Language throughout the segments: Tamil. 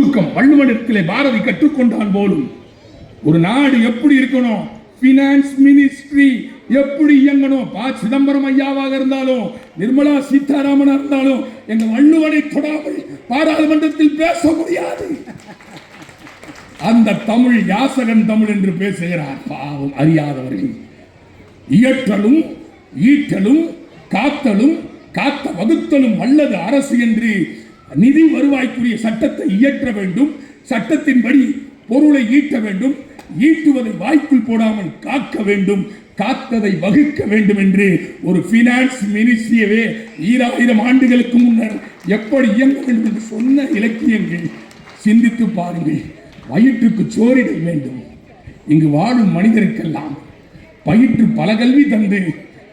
சுருக்கம் வள்ளுவனிடத்திலே பாரதி கற்றுக்கொண்டான் போலும். ஒரு நாடு எப்படி இருக்கணும்? பினான்ஸ் மினிஸ்ட்ரி எப்படி இயங்கணும்? ப. சிதம்பரம் ஐயாவாக இருந்தாலும் நிர்மலா சீதாராமனா இருந்தாலும் எங்க வள்ளுவனை தொடாமல் பாராளுமன்றத்தில் பேச முடியாது. அந்த தமிழ் யாசகன் தமிழ் என்று பேசுகிறார் பாவம் அறியாதவர்கள். இயற்றலும் ஈட்டலும் காத்தலும் காத்த வகுத்தலும் அல்லது அரசு என்று நிதி வருவாய்க்குரிய சட்டத்தை இயற்ற வேண்டும். சட்டத்தின்படி பொருளை ஈட்ட வேண்டும். ஈட்டுவதை வாய்க்குள் போடாமல் காக்க வேண்டும். காத்ததை வகுக்க வேண்டும் என்று ஒரு பினான்ஸ் மினிஸ்ட்ரியவே ஈராயிரம் ஆண்டுகளுக்கு முன்னர் எப்படி இயங்க வேண்டும் என்று சொன்ன இலக்கியங்கள் சிந்தித்து பாருங்கள். வயிற்றுக்கு சோறிடல் வேண்டும். இங்கு வாழும் மனிதருக்கெல்லாம் பயிற்று பல கல்வி தந்து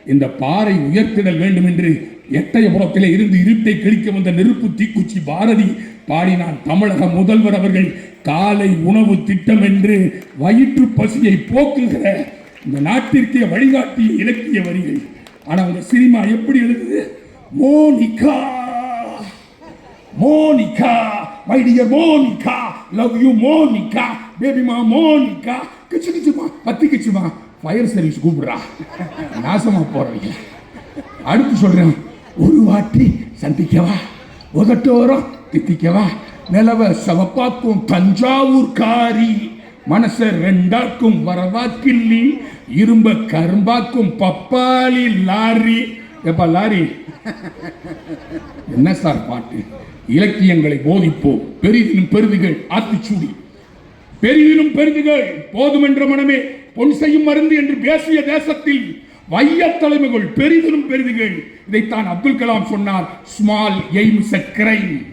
இந்த பாறை உயர்த்திடல் வேண்டும் என்று எட்டயபுரத்திலே இருந்து இருட்டை கிழிக்க வந்த நெருப்பு தீக்குச்சி பாரதி பாடினான் தமிழக முதல்வர் அவர்கள் காலை உணவு திட்டம் என்று வயிற்று பசியை போக்குகிற இந்த நாட்டிற்கே வழிகாட்டிய இலக்கிய வரிகள். ஆனால் அந்த சினிமா எப்படி எழுதுது? Monica Monica my dear Monica love you Monica பேபிமா Monica. கிச்சு கிச்சுமா பத்தி கிச்சுமா ஃபயர் சர்வீஸ் கூப்பிடுறா. நாசமா போறவங்க அடுத்து சொல்கிறேன் உருவாற்றி சந்திக்கவா? உதட்டோரம் தித்திக்கவா? நிலவ சவப்பாக்கும் தஞ்சாவூர் காரி மனச ரெண்டாக்கும் வரவா கிள்ளி இரும்ப கரும்பாக்கும் பப்பாளி லாரி. எப்பா லாரி. என்ன சார் பாட்டு? இலக்கியங்களை போதிப்போம். பெரிதினும் பெருதுகள் ஆத்திச்சூடி. பெரிதினும் பெருதுகள் போதும் என்ற மனமே பொன் செய்யும் மருந்து என்று பேசிய தேசத்தில் வைய தலைமைகள் பெரிதினும் பெரிதுகள். இதைத்தான் அப்துல் கலாம் சொன்னார் small aim crime.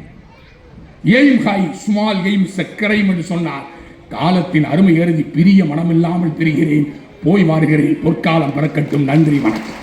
Aim high small aim சக்கரைம் என்று சொன்னார். காலத்தின் அருமை எழுதி பிரிய மனமில்லாமல் பிரிகிறேன் போய் வாருகிறேன். பொற்காலம் பிறக்கட்டும். நன்றி வணக்கம்.